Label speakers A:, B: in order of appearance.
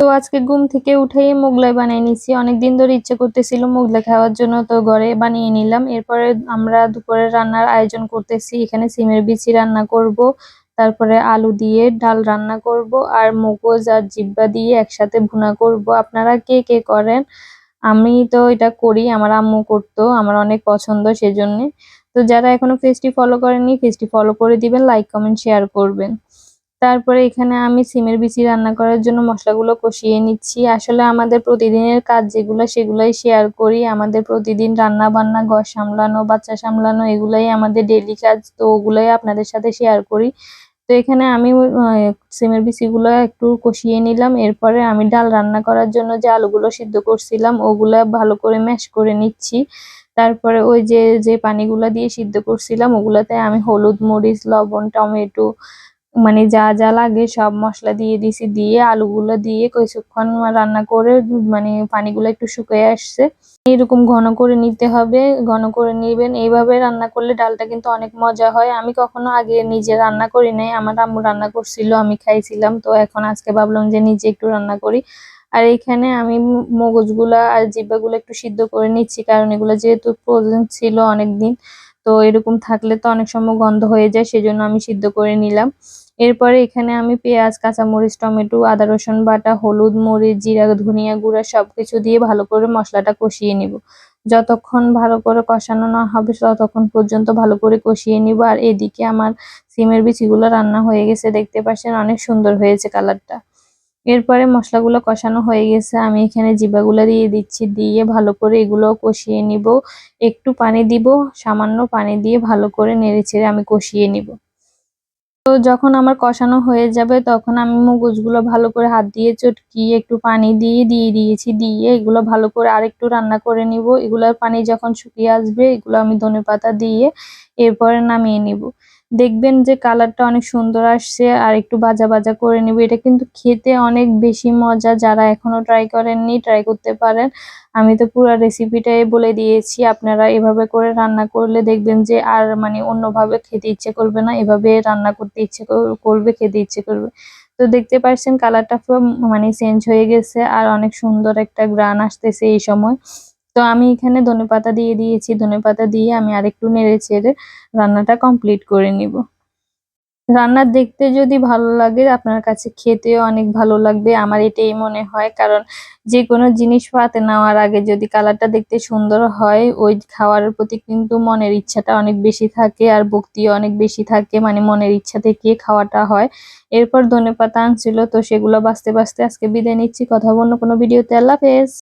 A: তো আজকে ঘুম থেকে উঠেই মোগলাই বানিয়ে নিচ্ছি অনেকদিন ধরে ইচ্ছে করতেছিল মোগলাই খাওয়ার জন্য, তো ঘরে বানিয়ে নিলাম। এরপরে আমরা দুপুরে রান্নার আয়োজন করতেছি। এখানে সিমের বিচি রান্না করব, তারপরে আলু দিয়ে ডাল রান্না করব, আর মগজ আর জিব্বা দিয়ে একসাথে ভুনা করব। আপনারা কে কে করেন? আমি তো এটা করি, আমার আম্মু করতো, আমার অনেক পছন্দ সেজন্য। তো যারা এখনও পেজটি ফলো করেননি পেজটি ফলো করে দিবেন লাইক কমেন্ট শেয়ার করবেন। তারপরে এখানে আমি সিমের বিচি রান্না করার জন্য মশলাগুলো কষিয়ে নিচ্ছি। আসলে আমাদের প্রতিদিনের কাজ যেগুলো, সেগুলাই শেয়ার করি। আমাদের প্রতিদিন রান্না বান্না ঘর সামলানো, বাচ্চা সামলানো, এগুলাই আমাদের ডেলি কাজ, তো ওগুলাই আপনাদের সাথে শেয়ার করি। তো এখানে আমি সিমের বিচিগুলো একটু কষিয়ে নিলাম। এরপরে আমি ডাল রান্না করার জন্য যে আলুগুলো সিদ্ধ করছিলাম, ওগুলো ভালো করে ম্যাশ করে নিচ্ছি। তারপরে ওই যে যে পানিগুলো দিয়ে সিদ্ধ করছিলাম, ওগুলাতে আমি হলুদ মরিচ, লবণ, টমেটো মানে যা যা লাগে সব মশলা দিয়ে দিছি, দিয়ে আলুগুলো দিয়ে কিছুক্ষণ রান্না করে মানে পানিগুলো একটু শুকিয়ে আসছে। এরকম ঘন করে নিতে হবে, ঘন করে নিবেন। এইভাবে রান্না করলে ডালটা কিন্তু অনেক মজা হয়। আমি কখনো আগে নিজে রান্না করি নাই, আমার আম্মু রান্না করছিল, আমি খাইছিলাম। তো এখন আজকে ভাবলাম যে নিজে একটু রান্না করি। আর এইখানে আমি মগজগুলা আর জিব্বাগুলো একটু সিদ্ধ করে নিচ্ছি, কারণ এগুলো যেহেতু প্রয়োজন ছিল অনেকদিন। তো এরকম থাকলে তো অনেক সময় গন্ধ হয়ে যায়, সেজন্য আমি সিদ্ধ করে নিলাম। এরপরে এখানে আমি পেঁয়াজ, কাঁচামরিচ, টমেটো, আদা রসুন বাটা, হলুদ, মরিচ, জিরা, ধনিয়া গুঁড়া সবকিছু দিয়ে ভালো করে মশলাটা কষিয়ে নিব। যতক্ষণ ভালো করে কষানো না হবে, ততক্ষণ পর্যন্ত ভালো করে কষিয়ে নিব। আর এদিকে আমার সিমের বিচিগুলো রান্না হয়ে গেছে, দেখতে পাচ্ছেন অনেক সুন্দর হয়েছে কালারটা। এরপরে মশলাগুলো কষানো হয়ে গেছে। আমি এখানে জিবাগুলো দিয়ে দিচ্ছি, দিয়ে ভালো করে এগুলো কষিয়ে নিব। একটু পানি দিব, সামান্য পানি দিয়ে ভালো করে নেড়ে ছেড়ে আমি কষিয়ে নিব। তো যখন আমার কষানো হয়ে যাবে, তখন আমি মুগজগুলো ভালো করে হাত দিয়ে চটকিয়ে একটু পানি দিয়ে দিয়ে দিয়েছি। দিয়ে এগুলো ভালো করে আরেকটু রান্না করে নিব। এগুলোর পানি যখন শুকিয়ে আসবে, এগুলো আমি ধনে পাতা দিয়ে এরপরে নামিয়ে নিব। দেখবেন যে কালারটা অনেক সুন্দর আসছে আর একটু বাজা বাজা করে নিব। এটা কিন্তু খেতে অনেক বেশি মজা। যারা এখনও ট্রাই করেননি ট্রাই করতে পারেন। আমি তো পুরো রেসিপিটাই বলে দিয়েছি। আপনারা এভাবে করে রান্না করলে দেখবেন যে আর মানে অন্যভাবে খেতে ইচ্ছে করবে না। এভাবে রান্না করতে ইচ্ছে করবে, খেতে ইচ্ছে করবে। তো দেখতে পাচ্ছেন কালারটা মানে চেঞ্জ হয়ে গেছে আর অনেক সুন্দর একটা গ্রান আসতেছে এই সময়। তো আমি এখানে ধনেপাতা দিয়ে দিয়েছি। ধনেপাতা দিয়ে আমি আরেকটু নেড়ে চেড়ে রান্নাটা কমপ্লিট করে নিব। রান্না দেখতে যদি ভালো লাগে, আপনার কাছে খেতেও অনেক ভালো লাগবে। আমার এটাই মনে হয়। কারণ যে কোনো জিনিস পাতে নেওয়ার আগে যদি কালারটা দেখতে সুন্দর হয়, ওই খাওয়ার প্রতি কিন্তু মনের ইচ্ছাটা অনেক বেশি থাকে আর ভক্তিও অনেক বেশি থাকে। মানে মনের ইচ্ছা থেকে খাওয়াটা হয়। এরপর ধনে পাতা আনছিল, তো সেগুলো বাঁচতে বাঁচতে আজকে বিদায় নিচ্ছি। কথা বন্য কোনো ভিডিওতে। আল্লাহ হাফেজ।